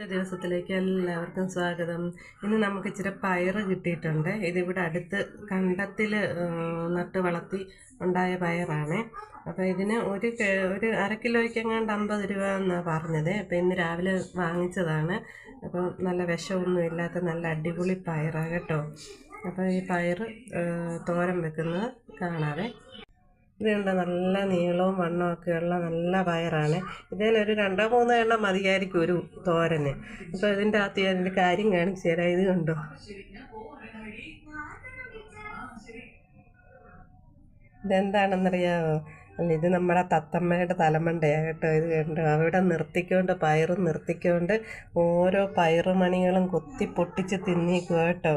അടുത്ത ദിവസത്തിലേക്ക് എല്ലാവർക്കും സ്വാഗതം. ഇന്ന് നമുക്ക് ഇച്ചിരി പയറ് കിട്ടിയിട്ടുണ്ട്. ഇതിവിടെ അടുത്ത് കണ്ടത്തിൽ നട്ട് വളർത്തി ഉണ്ടായ പയറാണ്. അപ്പോൾ ഇതിന് ഒരു ഒരു അര കിലോയ്ക്ക് എങ്ങാണ്ട് അമ്പത് രൂപ എന്നാണ് പറഞ്ഞത്. അപ്പോൾ ഇന്ന് രാവിലെ വാങ്ങിച്ചതാണ്. അപ്പോൾ നല്ല വിഷമൊന്നും ഇല്ലാത്ത നല്ല അടിപൊളി പയറാണ് കേട്ടോ. അപ്പോൾ ഈ പയറ് തോരം വെക്കുന്നത് കാണാവേ. ഇത് കണ്ട നല്ല നീളവും ഉള്ള നല്ല പയറാണ്. ഇതിനൊരു രണ്ടോ മൂന്നോ എണ്ണം മതിയായിരിക്കും ഒരു തോരന്. ഇപ്പൊ ഇതിന്റെ അകത്ത് ഞാൻ ഒരു കാര്യം കാണിച്ചു തരാം. ഇത് കണ്ടോ? ഇതെന്താണെന്നറിയാമോ ഇത് നമ്മുടെ തത്തമ്മയുടെ തലമണ്ടയാണ് ഇത് കണ്ടോ? അവിടെ നിർത്തിക്കൊണ്ട് പയറും നിർത്തിക്കൊണ്ട് ഓരോ പയറുമണികളും കൊത്തി പൊട്ടിച്ച് തിന്നിക്കുക കേട്ടോ.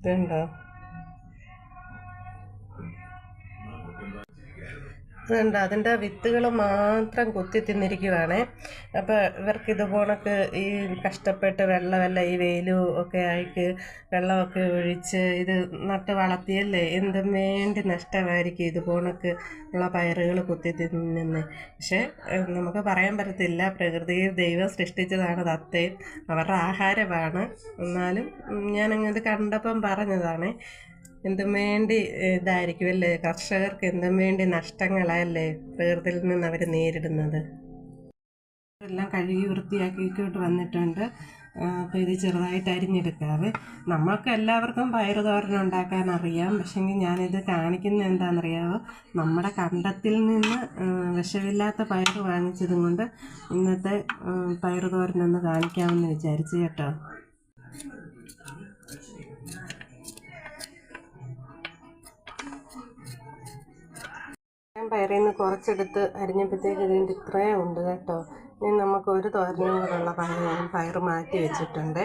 ഇതുണ്ടോ? അതുണ്ട് അതിന്റെ വിത്തുകൾ മാത്രം കുത്തി തിന്നിരിക്കുവാണേ. അപ്പോൾ ഇവർക്ക് ഇതുപോണക്ക് ഈ കഷ്ടപ്പെട്ട് വെള്ളമല്ല ഈ വെയിലും ഒക്കെ ആയിട്ട് വെള്ളമൊക്കെ ഒഴിച്ച് ഇത് നട്ട് വളർത്തിയല്ലേ? എന്തും വേണ്ടി നഷ്ടമായിരിക്കും ഇതുപോണക്ക് ഉള്ള പയറുകൾ കുത്തി തിന്നുന്നത് പക്ഷേ നമുക്ക് പറയാൻ പറ്റത്തില്ല. പ്രകൃതിയിൽ ദൈവം സൃഷ്ടിച്ചതാണ് തത്തയും അവരുടെ ആഹാരമാണ്. എന്നാലും ഞാനങ്ങനെ ഞാനങ്ങ് കണ്ടപ്പം പറഞ്ഞതാണ്. എന്തും വേണ്ടി ഇതായിരിക്കും അല്ലേ കർഷകർക്ക് എന്തും വേണ്ടി നഷ്ടങ്ങളല്ലേ പ്രകൃതിയിൽ നിന്ന് അവർ നേരിടുന്നത്? എല്ലാം കഴുകി വൃത്തിയാക്കിയിട്ട് വന്നിട്ടുണ്ട്. അപ്പോൾ ഇത് ചെറുതായിട്ട് അരിഞ്ഞെടുക്കാവേ. നമ്മൾക്ക് എല്ലാവർക്കും പയറ് തോരൻ ഉണ്ടാക്കാൻ അറിയാം. പക്ഷെങ്കിൽ ഞാനിത് കാണിക്കുന്നത് എന്താണെന്നറിയാമോ നമ്മുടെ കണ്ടത്തിൽ നിന്ന് വിഷമില്ലാത്ത പയറ് വാങ്ങിച്ചതും കൊണ്ട് ഇന്നത്തെ പയറ് തോരനൊന്ന് കാണിക്കാമെന്ന് വിചാരിച്ചു കേട്ടോ. ഞാൻ പയറിന്ന് കുറച്ചെടുത്ത് അരിഞ്ഞപ്പോഴത്തേക്ക് ഇതിന്റെ ഇത്രയും ഉണ്ട് കേട്ടോ. ഇനി നമുക്ക് ഒരു തോരനും കൂടെയുള്ള പയർ പയർ മാറ്റി വെച്ചിട്ടുണ്ട്.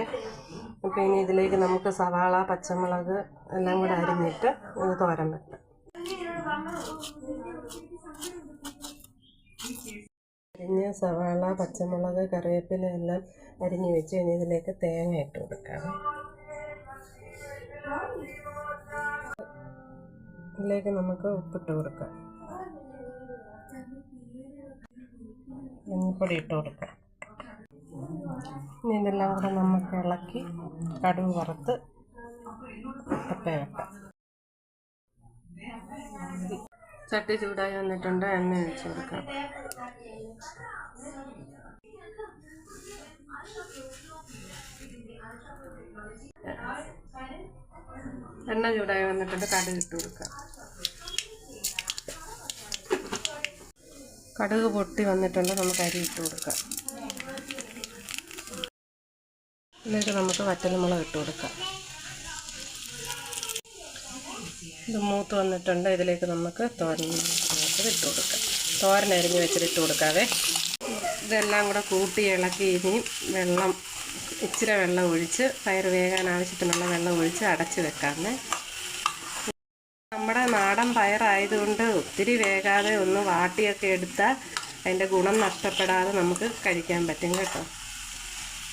അപ്പോൾ ഇനി ഇതിലേക്ക് നമുക്ക് സവാള പച്ചമുളക് എല്ലാം കൂടെ അരിഞ്ഞിട്ട് ഇത് തോരൻ വെക്കാം. അരിഞ്ഞ സവാള പച്ചമുളക് കറിവേപ്പില എല്ലാം അരിഞ്ഞ് വെച്ച് ഇനി ഇതിലേക്ക് തേങ്ങ ഇട്ട് കൊടുക്കാം. ഇതിലേക്ക് നമുക്ക് ഉപ്പിട്ട് കൊടുക്കാം. മഞ്ഞൾപ്പൊടി ഇട്ട് കൊടുക്കാം. ഇനി ഇതെല്ലാം കൂടെ നമുക്ക് ഇളക്കി കടുവ് വറുത്ത് അപ്പ വെക്കാം. ചട്ടി ചൂടായി വന്നിട്ടുണ്ട് എണ്ണ ഒഴിച്ചു കൊടുക്കാം. എണ്ണ ചൂടായി വന്നിട്ടുണ്ട് കടുക് ഇട്ട് കൊടുക്കാം. കടുക് പൊട്ടി വന്നിട്ടുണ്ട്. നമുക്ക് അരി ഇട്ട് കൊടുക്കാം. ഇതിലേക്ക് നമുക്ക് വറ്റൽമുളക് ഇട്ട് കൊടുക്കാം. ഇത് മൂത്ത് വന്നിട്ടുണ്ട്. ഇതിലേക്ക് നമുക്ക് തോരൻ ഇട്ട് കൊടുക്കാം. തോരൻ അരിഞ്ഞ് വെച്ചിട്ട് ഇട്ട് കൊടുക്കാവേ. ഇതെല്ലാം കൂടെ കൂട്ടി ഇളക്കി ഇനി വെള്ളം ഇച്ചിരി വെള്ളം ഒഴിച്ച് പയർ വേകാൻ ആവശ്യത്തിനുള്ള വെള്ളം ഒഴിച്ച് അടച്ച് വെക്കാമേ നമ്മുടെ നാടൻ പയറായതുകൊണ്ട് ഒത്തിരി വേകാതെ ഒന്ന് വാട്ടിയൊക്കെ എടുത്താൽ അതിന്റെ ഗുണം നഷ്ടപ്പെടാതെ നമുക്ക് കഴിക്കാൻ പറ്റും കേട്ടോ.